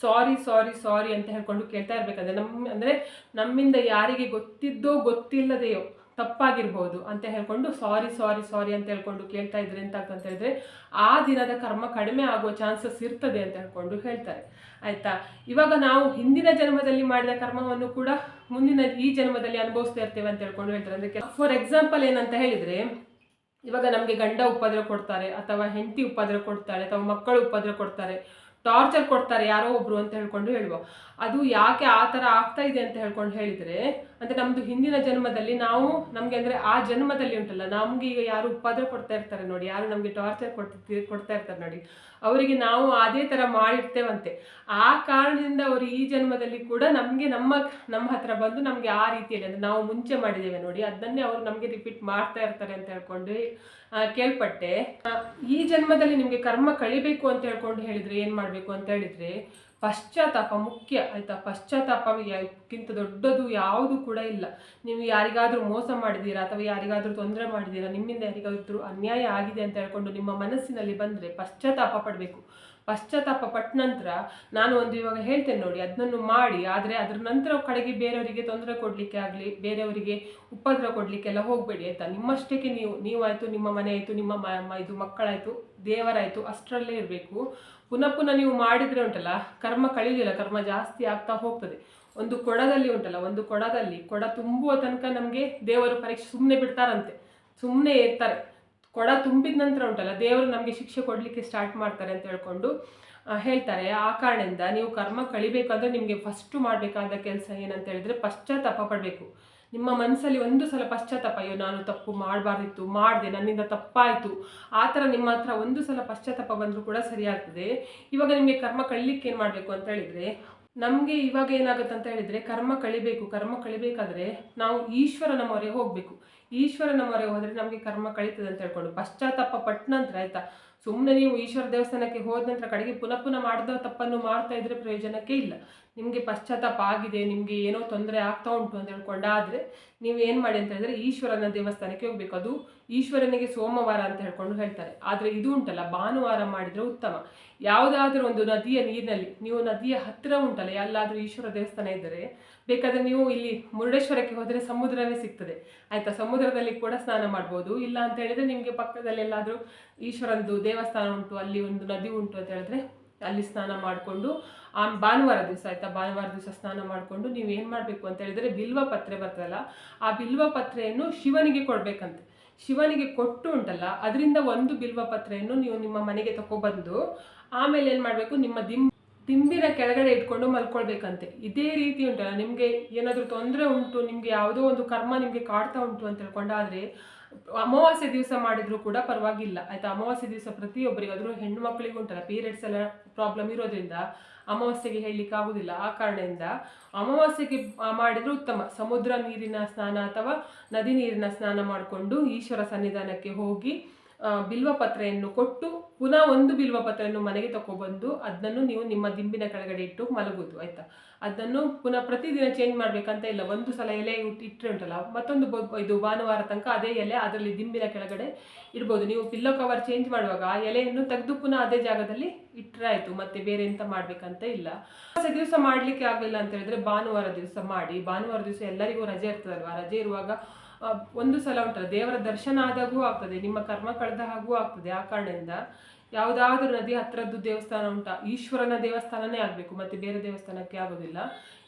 ಸಾರಿ ಸಾರಿ ಸಾರಿ ಅಂತ ಹೇಳ್ಕೊಂಡು ಕೇಳ್ತಾ ಇರ್ಬೇಕಂದ್ರೆ ನಮ್ಮ ಅಂದರೆ ನಮ್ಮಿಂದ ಯಾರಿಗೆ ಗೊತ್ತಿದ್ದೋ ಗೊತ್ತಿಲ್ಲದೆಯೋ ತಪ್ಪಾಗಿರ್ಬೋದು ಅಂತ ಹೇಳ್ಕೊಂಡು ಸಾರಿ ಸಾರಿ ಸಾರಿ ಅಂತ ಹೇಳ್ಕೊಂಡು ಕೇಳ್ತಾ ಇದ್ರೆ ಅಂತ ಹೇಳಿದ್ರೆ ಆ ದಿನದ ಕರ್ಮ ಕಡಿಮೆ ಆಗುವ ಚಾನ್ಸಸ್ ಇರ್ತದೆ ಅಂತ ಹೇಳ್ಕೊಂಡು ಹೇಳ್ತಾರೆ. ಆಯ್ತಾ? ಇವಾಗ ನಾವು ಹಿಂದಿನ ಜನ್ಮದಲ್ಲಿ ಮಾಡಿದ ಕರ್ಮವನ್ನು ಕೂಡ ಮುಂದಿನ ಈ ಜನ್ಮದಲ್ಲಿ ಅನುಭವಿಸ್ತಾ ಇರ್ತೇವೆ ಅಂತ ಹೇಳ್ಕೊಂಡು ಹೇಳ್ತಾರೆ. ಅಂದ್ರೆ ಫಾರ್ ಎಕ್ಸಾಂಪಲ್ ಏನಂತ ಹೇಳಿದ್ರೆ, ಇವಾಗ ನಮಗೆ ಗಂಡ ಉಪದ್ರ ಕೊಡ್ತಾರೆ, ಅಥವಾ ಹೆಂಡತಿ ಉಪದ್ರ ಕೊಡ್ತಾಳೆ, ಅಥವಾ ಮಕ್ಕಳು ಉಪದ್ರ ಕೊಡ್ತಾರೆ ಟಾರ್ಚರ್ ಕೊಡ್ತಾರೆ ಯಾರೋ ಒಬ್ರು ಅಂತ ಹೇಳ್ಕೊಂಡು ಹೇಳುವ. ಅದು ಯಾಕೆ ಆ ಥರ ಆಗ್ತಾ ಇದೆ ಅಂತ ಹೇಳ್ಕೊಂಡು ಹೇಳಿದರೆ ಅಂದರೆ ನಮ್ಮದು ಹಿಂದಿನ ಜನ್ಮದಲ್ಲಿ ನಾವು ನಮಗೆ ಅಂದರೆ ಆ ಜನ್ಮದಲ್ಲಿ ಉಂಟಲ್ಲ, ನಮ್ಗೆ ಈಗ ಯಾರು ಉಪದ್ರ ಕೊಡ್ತಾ ಇರ್ತಾರೆ ನೋಡಿ, ಯಾರು ನಮಗೆ ಟಾರ್ಚರ್ ಕೊಡ್ತಿ ಕೊಡ್ತಾ ಇರ್ತಾರೆ ನೋಡಿ, ಅವರಿಗೆ ನಾವು ಅದೇ ಥರ ಮಾಡಿರ್ತೇವಂತೆ. ಆ ಕಾರಣದಿಂದ ಅವರು ಈ ಜನ್ಮದಲ್ಲಿ ಕೂಡ ನಮಗೆ ನಮ್ಮ ನಮ್ಮ ಹತ್ರ ಬಂದು ನಮಗೆ ಆ ರೀತಿಯಲ್ಲಿ ಅಂದರೆ ನಾವು ಮುಂಚೆ ಮಾಡಿದ್ದೇವೆ ನೋಡಿ, ಅದನ್ನೇ ಅವರು ನಮಗೆ ರಿಪೀಟ್ ಮಾಡ್ತಾ ಇರ್ತಾರೆ ಅಂತ ಹೇಳ್ಕೊಂಡು ಕೇಳ್ಪಟ್ಟೆ. ಈ ಜನ್ಮದಲ್ಲಿ ನಿಮಗೆ ಕರ್ಮ ಕಳಿಬೇಕು ಅಂತ ಹೇಳ್ಕೊಂಡು ಹೇಳಿದರೆ ಏನು ಮಾಡಬೇಕು ಅಂತ ಹೇಳಿದರೆ ಪಶ್ಚಾತ್ತಾಪ, ಮುಖ್ಯ ಆಯಿತಾ? ಪಶ್ಚಾತ್ತಾಪಕ್ಕಿಂತ ದೊಡ್ಡದು ಯಾವುದು ಕೂಡ ಇಲ್ಲ. ನೀವು ಯಾರಿಗಾದರೂ ಮೋಸ ಮಾಡಿದ್ದೀರಾ ಅಥವಾ ಯಾರಿಗಾದರೂ ತೊಂದರೆ ಮಾಡಿದ್ದೀರಾ ನಿಮ್ಮಿಂದ ಯಾರಿಗಾದರೂ ಅನ್ಯಾಯ ಆಗಿದೆ ಅಂತ ಹೇಳ್ಕೊಂಡು ನಿಮ್ಮ ಮನಸ್ಸಿನಲ್ಲಿ ಬಂದರೆ ಪಶ್ಚಾತ್ತಾಪ ಪಡಬೇಕು. ಪಶ್ಚಾತ್ತಾಪ ಪಟ್ಟ ನಂತರ ನಾನು ಒಂದು ಇವಾಗ ಹೇಳ್ತೇನೆ ನೋಡಿ ಅದನ್ನು ಮಾಡಿ, ಆದರೆ ಅದ್ರ ನಂತರ ಕಡೆಗೆ ಬೇರೆಯವರಿಗೆ ತೊಂದರೆ ಕೊಡಲಿಕ್ಕೆ ಆಗಲಿ, ಬೇರೆಯವರಿಗೆ ಉಪದ್ರ ಕೊಡಲಿಕ್ಕೆಲ್ಲ ಹೋಗಬೇಡಿ ಆಯಿತಾ? ನಿಮ್ಮಷ್ಟಕ್ಕೆ ನೀವು, ನೀವಾಯಿತು, ನಿಮ್ಮ ಮನೆ ಆಯಿತು, ನಿಮ್ಮ ಮ ಇದು ಮಕ್ಕಳಾಯಿತು, ದೇವರಾಯಿತು, ಅಷ್ಟರಲ್ಲೇ ಇರಬೇಕು. ಪುನಃ ಪುನಃ ನೀವು ಮಾಡಿದರೆ ಉಂಟಲ್ಲ, ಕರ್ಮ ಕಳೆಯೋದಿಲ್ಲ ಕರ್ಮ ಜಾಸ್ತಿ ಆಗ್ತಾ ಹೋಗ್ತದೆ. ಒಂದು ಕೊಡದಲ್ಲಿ ಉಂಟಲ್ಲ, ಒಂದು ಕೊಡದಲ್ಲಿ, ಕೊಡ ತುಂಬುವ ತನಕ ನಮಗೆ ದೇವರು ಪರೀಕ್ಷೆ ಸುಮ್ಮನೆ ಬಿಡ್ತಾರಂತೆ. ಸುಮ್ಮನೆ ಇರ್ತಾರೆ. ಕೊಡ ತುಂಬಿದ ನಂತರ ಉಂಟಲ್ಲ, ದೇವರು ನಮಗೆ ಶಿಕ್ಷೆ ಕೊಡಲಿಕ್ಕೆ ಸ್ಟಾರ್ಟ್ ಮಾಡ್ತಾರೆ ಅಂತ ಹೇಳ್ಕೊಂಡು ಹೇಳ್ತಾರೆ. ಆ ಕಾರಣದಿಂದ ನೀವು ಕರ್ಮ ಕಳಿಬೇಕಾದ್ರೆ ನಿಮಗೆ ಫಸ್ಟು ಮಾಡಬೇಕಾದ ಕೆಲಸ ಏನಂತ ಹೇಳಿದ್ರೆ ಪಶ್ಚಾತ್ತಾಪ ಪಡಬೇಕು. ನಿಮ್ಮ ಮನಸ್ಸಲ್ಲಿ ಒಂದು ಸಲ ಪಶ್ಚಾತ್ತಾಪ, ಅಯ್ಯೋ ನಾನು ತಪ್ಪು ಮಾಡಬಾರ್ದಿತ್ತು, ಮಾಡಿದೆ, ನನ್ನಿಂದ ತಪ್ಪಾಯಿತು, ಆ ಥರ ನಿಮ್ಮ ಹತ್ರ ಒಂದು ಸಲ ಪಶ್ಚಾತ್ತಾಪ ಬಂದರೂ ಕೂಡ ಸರಿಯಾಗ್ತದೆ ಇವಾಗ ನಿಮಗೆ ಕರ್ಮ ಕಳಿಲಿಕ್ಕೆ ಏನು ಮಾಡಬೇಕು ಅಂತ ಹೇಳಿದರೆ, ನಮಗೆ ಇವಾಗ ಏನಾಗುತ್ತೆ ಅಂತ ಹೇಳಿದರೆ ಕರ್ಮ ಕಳಿಬೇಕು, ಕರ್ಮ ಕಳಿಬೇಕಾದ್ರೆ ನಾವು ಈಶ್ವರನ ಮೊರೆ ಹೋಗಬೇಕು. ಈಶ್ವರನ ಮೊರೆ ಹೋದರೆ ನಮಗೆ ಕರ್ಮ ಕಳೀತದೆ ಅಂತ ಹೇಳ್ಕೊಂಡು ಪಶ್ಚಾತ್ತಾಪ ಪಟ್ಟ ನಂತರ ಆಯ್ತಾ? ಸುಮ್ಮನೆ ನೀವು ಈಶ್ವರ ದೇವಸ್ಥಾನಕ್ಕೆ ಹೋದ ನಂತರ ಕಡೆಗೆ ಪುನಃ ಪುನಃ ಮಾಡಿದ ತಪ್ಪನ್ನು ಮಾಡ್ತಾ ಇದ್ರೆ ಪ್ರಯೋಜನಕ್ಕೆ ಇಲ್ಲ. ನಿಮಗೆ ಪಶ್ಚಾತ್ತಾಪ ಆಗಿದೆ, ನಿಮಗೆ ಏನೋ ತೊಂದರೆ ಆಗ್ತಾ ಉಂಟು ಅಂತ ಹೇಳ್ಕೊಂಡಾದರೆ ನೀವು ಏನು ಮಾಡಿ ಅಂತ ಹೇಳಿದ್ರೆ ಈಶ್ವರನ ದೇವಸ್ಥಾನಕ್ಕೆ ಹೋಗಬೇಕು. ಅದು ಈಶ್ವರನಿಗೆ ಸೋಮವಾರ ಅಂತ ಹೇಳ್ಕೊಂಡು ಹೇಳ್ತಾರೆ. ಆದರೆ ಇದು ಉಂಟಲ್ಲ, ಭಾನುವಾರ ಮಾಡಿದರೆ ಉತ್ತಮ. ಯಾವುದಾದ್ರೂ ಒಂದು ನದಿಯ ನೀರಿನಲ್ಲಿ, ನೀವು ನದಿಯ ಹತ್ತಿರ ಉಂಟಲ್ಲ ಎಲ್ಲಾದರೂ ಈಶ್ವರ ದೇವಸ್ಥಾನ ಇದ್ದರೆ, ಬೇಕಾದರೆ ನೀವು ಇಲ್ಲಿ ಮುರುಡೇಶ್ವರಕ್ಕೆ ಹೋದರೆ ಸಮುದ್ರವೇ ಸಿಗ್ತದೆ. ಆಯಿತಾ? ಸಮುದ್ರದಲ್ಲಿ ಕೂಡ ಸ್ನಾನ ಮಾಡ್ಬೋದು. ಇಲ್ಲ ಅಂತ ಹೇಳಿದ್ರೆ ನಿಮಗೆ ಪಕ್ಕದಲ್ಲಿ ಎಲ್ಲಾದರೂ ಈಶ್ವರಂದು ದೇವಸ್ಥಾನ ಉಂಟು, ಅಲ್ಲಿ ಒಂದು ನದಿ ಉಂಟು ಅಂತ ಹೇಳಿದ್ರೆ ಅಲ್ಲಿ ಸ್ನಾನ ಮಾಡಿಕೊಂಡು, ಆ ಭಾನುವಾರ ದಿವಸ ಆಯಿತಾ? ಭಾನುವಾರ ದಿವಸ ಸ್ನಾನ ಮಾಡಿಕೊಂಡು ನೀವು ಏನು ಮಾಡಬೇಕು ಅಂತ ಹೇಳಿದರೆ ಬಿಲ್ವ ಪತ್ರೆ ಬರ್ತದಲ್ಲ, ಆ ಬಿಲ್ವ ಪತ್ರೆಯನ್ನು ಶಿವನಿಗೆ ಕೊಡಬೇಕಂತೆ. ಶಿವನಿಗೆ ಕೊಟ್ಟು ಉಂಟಲ್ಲ, ಅದರಿಂದ ಒಂದು ಬಿಲ್ವ ಪತ್ರೆಯನ್ನು ನೀವು ನಿಮ್ಮ ಮನೆಗೆ ತಗೊಬಂದು ಆಮೇಲೆ ಏನು ಮಾಡಬೇಕು, ನಿಮ್ಮ ದಿಮ್ ದಿಂಬಿನ ಕೆಳಗಡೆ ಇಟ್ಕೊಂಡು ಮಲ್ಕೊಳ್ಬೇಕಂತೆ. ಇದೇ ರೀತಿ ಉಂಟಲ್ಲ, ನಿಮಗೆ ಏನಾದರೂ ತೊಂದರೆ ಉಂಟು, ನಿಮಗೆ ಯಾವುದೋ ಒಂದು ಕರ್ಮ ನಿಮಗೆ ಕಾಡ್ತಾ ಉಂಟು ಅಂತ ಹೇಳ್ಕೊಂಡಾದ್ರೆ ಅಮಾವಾಸ್ಯೆ ದಿವಸ ಮಾಡಿದ್ರು ಕೂಡ ಪರವಾಗಿಲ್ಲ. ಆಯಿತಾ, ಅಮಾವಾಸ್ಯೆ ದಿವಸ ಪ್ರತಿಯೊಬ್ಬರಿಗೆ ಅದರೂ ಹೆಣ್ಣು ಮಕ್ಕಳಿಗೂ ಉಂಟಲ್ಲ ಪೀರಿಯಡ್ಸ್ ಎಲ್ಲ ಪ್ರಾಬ್ಲಮ್ ಇರೋದ್ರಿಂದ ಅಮಾವಾಸ್ಯೆಗೆ ಹೇಳಲಿಕ್ಕೆ ಆಗುದಿಲ್ಲ. ಆ ಕಾರಣದಿಂದ ಅಮಾವಾಸ್ಯೆಗೆ ಮಾಡಿದರೆ ಉತ್ತಮ. ಸಮುದ್ರ ನೀರಿನ ಸ್ನಾನ ಅಥವಾ ನದಿ ನೀರಿನ ಸ್ನಾನ ಮಾಡಿಕೊಂಡು ಈಶ್ವರ ಸನ್ನಿಧಾನಕ್ಕೆ ಹೋಗಿ ಬಿಲ್ವಪತ್ರೆಯನ್ನು ಕೊಟ್ಟು ಪುನಃ ಒಂದು ಬಿಲ್ವಪತ್ರೆಯನ್ನು ಮನೆಗೆ ತಗೊಬಂದು ಅದನ್ನು ನೀವು ನಿಮ್ಮ ದಿಂಬಿನ ಕೆಳಗಡೆ ಇಟ್ಟು ಮಲಗುವುದು, ಆಯ್ತಾ? ಅದನ್ನು ಪುನಃ ಪ್ರತಿದಿನ ಚೇಂಜ್ ಮಾಡಬೇಕಂತ ಇಲ್ಲ, ಒಂದು ಸಲ ಎಲೆ ಇಟ್ಟು ಇಟ್ಟರೆ ಉಂಟಲ್ಲ, ಮತ್ತೊಂದು ಇದು ಭಾನುವಾರ ತನಕ ಅದೇ ಎಲೆ ಅದರಲ್ಲಿ ದಿಂಬಿನ ಕೆಳಗಡೆ ಇಡ್ಬೋದು. ನೀವು ಪಿಲ್ಲೋ ಕವರ್ ಚೇಂಜ್ ಮಾಡುವಾಗ ಆ ಎಲೆಯನ್ನು ತೆಗೆದು ಪುನಃ ಅದೇ ಜಾಗದಲ್ಲಿ ಇಟ್ಟರೆ ಆಯಿತು, ಮತ್ತೆ ಬೇರೆ ಎಂತ ಮಾಡಬೇಕಂತ ಇಲ್ಲ. ಹೊಸ ದಿವಸ ಮಾಡಲಿಕ್ಕೆ ಆಗಲಿಲ್ಲ ಅಂತ ಹೇಳಿದ್ರೆ ಭಾನುವಾರ ದಿವಸ ಮಾಡಿ, ಭಾನುವಾರ ದಿವಸ ಎಲ್ಲರಿಗೂ ರಜೆ ಇರ್ತದಲ್ವಾ? ರಜೆ ಇರುವಾಗ ಒಂದು ಸಲ ಉಂಟಲ್ಲ, ದೇವರ ದರ್ಶನ ಆದಾಗೂ ಆಗ್ತದೆ, ನಿಮ್ಮ ಕರ್ಮ ಕಳೆದ ಹಾಗೂ ಆಗ್ತದೆ ಆ ಕಾರಣದಿಂದ. ಯಾವುದಾದ್ರೂ ನದಿ ಹತ್ರದ್ದು ದೇವಸ್ಥಾನ ಉಂಟಾ, ಈಶ್ವರನ ದೇವಸ್ಥಾನನೇ ಆಗಬೇಕು, ಮತ್ತೆ ಬೇರೆ ದೇವಸ್ಥಾನಕ್ಕೆ ಆಗೋದಿಲ್ಲ.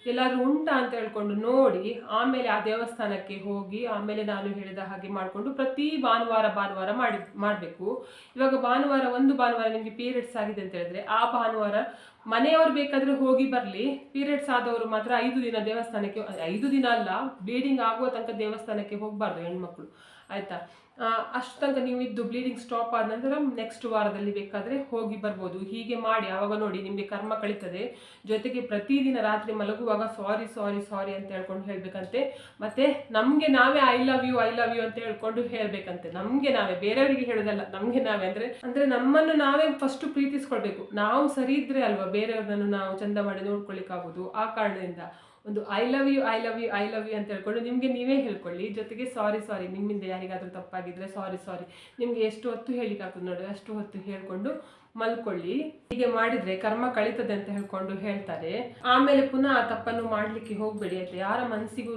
ಎಲ್ಲಾದರೂ ಉಂಟಾ ಅಂತ ಹೇಳ್ಕೊಂಡು ನೋಡಿ, ಆಮೇಲೆ ಆ ದೇವಸ್ಥಾನಕ್ಕೆ ಹೋಗಿ, ಆಮೇಲೆ ನಾನು ಹೇಳಿದ ಹಾಗೆ ಮಾಡಿಕೊಂಡು ಪ್ರತಿ ಭಾನುವಾರ ಭಾನುವಾರ ಮಾಡಿ ಮಾಡಬೇಕು. ಇವಾಗ ಭಾನುವಾರ, ಒಂದು ಭಾನುವಾರ ನಿಮಗೆ ಪೀರಿಯಡ್ಸ್ ಆಗಿದೆ ಅಂತ ಹೇಳಿದ್ರೆ, ಆ ಭಾನುವಾರ ಮನೆಯವರು ಬೇಕಾದ್ರೆ ಹೋಗಿ ಬರಲಿ. ಪೀರಿಯಡ್ಸ್ ಆದವರು ಮಾತ್ರ ಐದು ದಿನ ದೇವಸ್ಥಾನಕ್ಕೆ, ಐದು ದಿನ ಅಲ್ಲ ಬ್ಲೀಡಿಂಗ್ ಆಗುವ ತನಕ ದೇವಸ್ಥಾನಕ್ಕೆ ಹೋಗಬಾರ್ದು ಹೆಣ್ಮಕ್ಳು. ಆಯ್ತಾ? ಅಷ್ಟು ತನಕ ನೀವು ಇದ್ದು ಬ್ಲೀಡಿಂಗ್ ಸ್ಟಾಪ್ ಆದ ನಂತರ ನೆಕ್ಸ್ಟ್ ವಾರದಲ್ಲಿ ಬೇಕಾದರೆ ಹೋಗಿ ಬರ್ಬೋದು. ಹೀಗೆ ಮಾಡಿ, ಆವಾಗ ನೋಡಿ ನಿಮಗೆ ಕರ್ಮ ಕಳೀತದೆ. ಜೊತೆಗೆ ಪ್ರತಿದಿನ ರಾತ್ರಿ ಮಲಗುವಾಗ ಸಾರಿ ಸಾರಿ ಸಾರಿ ಅಂತ ಹೇಳ್ಕೊಂಡು ಹೇಳಬೇಕಂತೆ. ಮತ್ತೆ ನಮಗೆ ನಾವೇ I love you I love you ಅಂತ ಹೇಳ್ಕೊಂಡು ಹೇಳಬೇಕಂತೆ. ನಮಗೆ ನಾವೇ, ಬೇರೆಯವರಿಗೆ ಹೇಳೋದಲ್ಲ, ನಮಗೆ ನಾವೇ. ಅಂದರೆ ಅಂದರೆ ನಮ್ಮನ್ನು ನಾವೇ ಫಸ್ಟ್ ಪ್ರೀತಿಸ್ಕೊಳ್ಬೇಕು. ನಾವು ಸರಿ ಇದ್ದರೆ ಅಲ್ವಾ? ಬೇರೆಯವ್ರನ್ನು ನಾವು ಚಂದ ಮಾಡಿ ನೋಡ್ಕೊಳ್ಳಿಕ್ಕಾಗೋದು ಆ ಕಾರಣದಿಂದ ಒಂದು I love you I love you I love you ಅಂತ ಹೇಳ್ಕೊಂಡು ನಿಮಗೆ ನೀವೇ ಹೇಳ್ಕೊಳ್ಳಿ. ಜೊತೆಗೆ ಸಾರಿ ಸಾರಿ ನಿಮ್ಮಿಂದ ಯಾರಿಗಾದರೂ ತಪ್ಪಾಗಿದ್ದರೆ ಸಾರಿ ಸಾರಿ ನಿಮಗೆ ಎಷ್ಟು ಹೊತ್ತು ಹೇಳಿಕ್ಕಾಗ್ತದೆ ನೋಡಿ, ಅಷ್ಟು ಹೊತ್ತು ಹೇಳ್ಕೊಂಡು ಮಲ್ಕೊಳ್ಳಿ. ಹೀಗೆ ಮಾಡಿದ್ರೆ ಕರ್ಮ ಕಳೀತದೆ ಅಂತ ಹೇಳ್ಕೊಂಡು ಹೇಳ್ತಾರೆ. ಆಮೇಲೆ ಪುನಃ ಆ ತಪ್ಪನ್ನು ಮಾಡಲಿಕ್ಕೆ ಹೋಗಬೇಡಿ ಅಂತ, ಯಾರ ಮನಸ್ಸಿಗೂ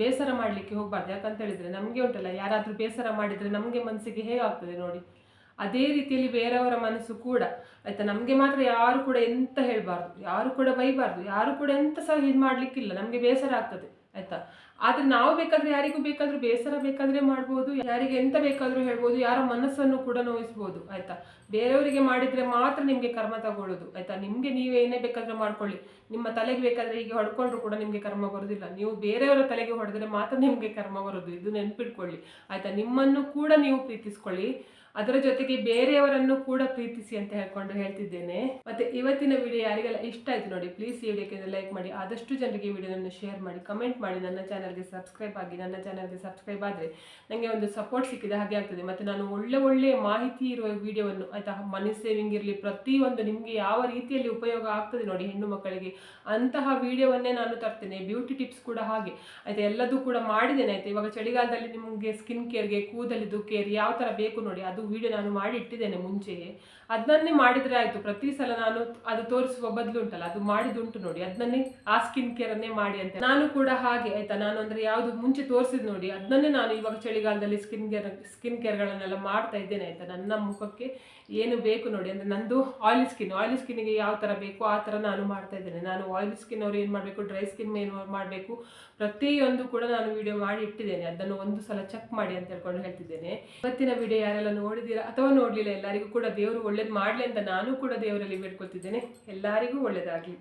ಬೇಸರ ಮಾಡಲಿಕ್ಕೆ ಹೋಗಬಾರ್ದು. ಯಾಕಂತ ಹೇಳಿದ್ರೆ ನಮಗೆ ಉಂಟಲ್ಲ, ಯಾರಾದರೂ ಬೇಸರ ಮಾಡಿದರೆ ನಮಗೆ ಮನಸ್ಸಿಗೆ ಹೇಗಾಗ್ತದೆ ನೋಡಿ. ಅದೇ ರೀತಿಯಲ್ಲಿ ಬೇರೆಯವರ ಮನಸ್ಸು ಕೂಡ, ಆಯ್ತಾ? ನಮಗೆ ಮಾತ್ರ ಯಾರು ಕೂಡ ಎಂತ ಹೇಳಬಾರ್ದು, ಯಾರು ಕೂಡ ಬೈಬಾರ್ದು, ಯಾರು ಕೂಡ ಎಂತ ಸಹ ಇದು ಮಾಡಲಿಕ್ಕಿಲ್ಲ, ನಮಗೆ ಬೇಸರ ಆಗ್ತದೆ, ಆಯ್ತಾ? ಆದರೆ ನಾವು ಬೇಕಾದ್ರೆ ಯಾರಿಗೂ ಬೇಕಾದ್ರೂ ಬೇಸರ ಬೇಕಾದ್ರೆ ಮಾಡ್ಬೋದು, ಯಾರಿಗೆ ಎಂತ ಬೇಕಾದ್ರೂ ಹೇಳ್ಬೋದು, ಯಾರ ಮನಸ್ಸನ್ನು ಕೂಡ ನೋಯಿಸ್ಬೋದು, ಆಯ್ತಾ? ಬೇರೆಯವರಿಗೆ ಮಾಡಿದ್ರೆ ಮಾತ್ರ ನಿಮಗೆ ಕರ್ಮ ತಗೊಳ್ಳೋದು, ಆಯ್ತಾ? ನಿಮಗೆ ನೀವು ಏನೇ ಬೇಕಾದ್ರೂ ಮಾಡ್ಕೊಳ್ಳಿ, ನಿಮ್ಮ ತಲೆಗೆ ಬೇಕಾದ್ರೆ ಹೀಗೆ ಹೊಡ್ಕೊಂಡ್ರು ಕೂಡ ನಿಮಗೆ ಕರ್ಮ ಬರೋದಿಲ್ಲ, ನೀವು ಬೇರೆಯವರ ತಲೆಗೆ ಹೊಡೆದ್ರೆ ಮಾತ್ರ ನಿಮಗೆ ಕರ್ಮ ಬರೋದು, ಇದು ನೆನ್ಪಿಟ್ಕೊಳ್ಳಿ, ಆಯ್ತಾ? ನಿಮ್ಮನ್ನು ಕೂಡ ನೀವು ಪ್ರೀತಿಸ್ಕೊಳ್ಳಿ ಅದರ ಜೊತೆಗೆ ಬೇರೆಯವರನ್ನು ಕೂಡ ಪ್ರೀತಿಸಿ ಅಂತ ಹೇಳ್ಕೊಂಡು ಹೇಳ್ತಿದ್ದೇನೆ. ಮತ್ತೆ ಇವತ್ತಿನ ವಿಡಿಯೋ ಯಾರಿಗೆಲ್ಲ ಇಷ್ಟ ಆಯ್ತು ನೋಡಿ ಪ್ಲೀಸ್ ಈ ವಿಡಿಯೋಕ್ಕೆ ಲೈಕ್ ಮಾಡಿ. ಆದಷ್ಟು ಜನರಿಗೆ ವಿಡಿಯೋನ ಶೇರ್ ಮಾಡಿ ಕಮೆಂಟ್ ಮಾಡಿ. ನನ್ನ ಚಾನಲ್ಗೆ ಸಬ್ಸ್ಕ್ರೈಬ್ ಆಗಿ, ನನ್ನ ಚಾನಲ್ಗೆ ಸಬ್ಸ್ಕ್ರೈಬ್ ಆದರೆ ನನಗೆ ಒಂದು ಸಪೋರ್ಟ್ ಸಿಕ್ಕಿದ ಹಾಗೆ ಆಗ್ತದೆ. ಮತ್ತು ನಾನು ಒಳ್ಳೆ ಒಳ್ಳೆ ಮಾಹಿತಿ ಇರುವ ವಿಡಿಯೋವನ್ನು ಆಯಿತಾ ಮನಿ ಸೇವಿಂಗ್ ಇರಲಿ, ಪ್ರತಿಯೊಂದು ನಿಮಗೆ ಯಾವ ರೀತಿಯಲ್ಲಿ ಉಪಯೋಗ ಆಗ್ತದೆ ನೋಡಿ ಹೆಣ್ಣು ಮಕ್ಕಳಿಗೆ, ಅಂತಹ ವಿಡಿಯೋವನ್ನೇ ನಾನು ತರ್ತೇನೆ. ಬ್ಯೂಟಿ ಟಿಪ್ಸ್ ಕೂಡ ಹಾಗೆ. ಆಯಿತಾ, ಎಲ್ಲದೂ ಕೂಡ ಮಾಡಿದ್ದೇನೆ. ಆಯಿತು, ಇವಾಗ ಚಳಿಗಾಲದಲ್ಲಿ ನಿಮಗೆ ಸ್ಕಿನ್ ಕೇರ್ಗೆ ಕೂದಲಿದ್ದು ಕೇರ್ ಯಾವ ಥರ ಬೇಕು ನೋಡಿ, ಅದು ವಿಡಿಯೋ ನಾನು ಮಾಡಿ ಇಟ್ಟಿದ್ದೇನೆ ಮುಂಚೆಯೇ. ಅದನ್ನೇ ಮಾಡಿದರೆ ಆಯಿತು. ಪ್ರತಿ ಸಲ ನಾನು ಅದು ತೋರಿಸುವ ಬದಲು ಉಂಟಲ್ಲ, ಅದು ಮಾಡಿದುಂಟು ನೋಡಿ. ಅದನ್ನೇ ಆ ಸ್ಕಿನ್ ಕೇರನ್ನೇ ಮಾಡಿ ಅಂತ. ನಾನು ಕೂಡ ಹಾಗೆ, ಆಯ್ತಾ? ನಾನು ಅಂದರೆ ಯಾವುದು ಮುಂಚೆ ತೋರಿಸಿದ್ ನೋಡಿ. ಅದನ್ನೇ ನಾನು ಇವಾಗ ಚಳಿಗಾಲದಲ್ಲಿ ಸ್ಕಿನ್ ಕೇರ್ ಸ್ಕಿನ್ ಕೇರ್ಗಳನ್ನೆಲ್ಲ ಮಾಡ್ತಾ ಇದ್ದೇನೆ, ಆಯ್ತಾ? ನನ್ನ ಮುಖಕ್ಕೆ ಏನು ಬೇಕು ನೋಡಿ, ಅಂದರೆ ನಂದು ಆಯಿಲಿ ಸ್ಕಿನ್ ಆಯಿಲಿ ಸ್ಕಿನ್ಗೆ ಯಾವ ಥರ ಬೇಕು, ಆ ಥರ ನಾನು ಮಾಡ್ತಾ ಇದ್ದೇನೆ. ನಾನು ಆಯಿಲಿ ಸ್ಕಿನ್ ಅವ್ರು ಏನು ಮಾಡಬೇಕು ಡ್ರೈ ಸ್ಕಿನ್ ಏನು ಮಾಡಬೇಕು, ಪ್ರತಿಯೊಂದು ಕೂಡ ನಾನು ವಿಡಿಯೋ ಮಾಡಿ ಇಟ್ಟಿದ್ದೇನೆ. ಅದನ್ನು ಒಂದು ಸಲ ಚೆಕ್ ಮಾಡಿ ಅಂತ ಹೇಳ್ಕೊಂಡು ಹೇಳ್ತಿದ್ದೇನೆ. ಇವತ್ತಿನ ವಿಡಿಯೋ ಯಾರೆಲ್ಲ ನೋಡಿದ್ದೀರಾ ಅಥವಾ ನೋಡಲಿಲ್ಲ ಎಲ್ಲರಿಗೂ ಕೂಡ ದೇವರು ಒಳ್ಳೇದು ಮಾಡಲಿ ಅಂತ ನಾನು ಕೂಡ ದೇವರಲ್ಲಿ ಬೇಡ್ಕೊಳ್ತಿದ್ದೇನೆ. ಎಲ್ಲರಿಗೂ ಒಳ್ಳೇದಾಗಲಿ.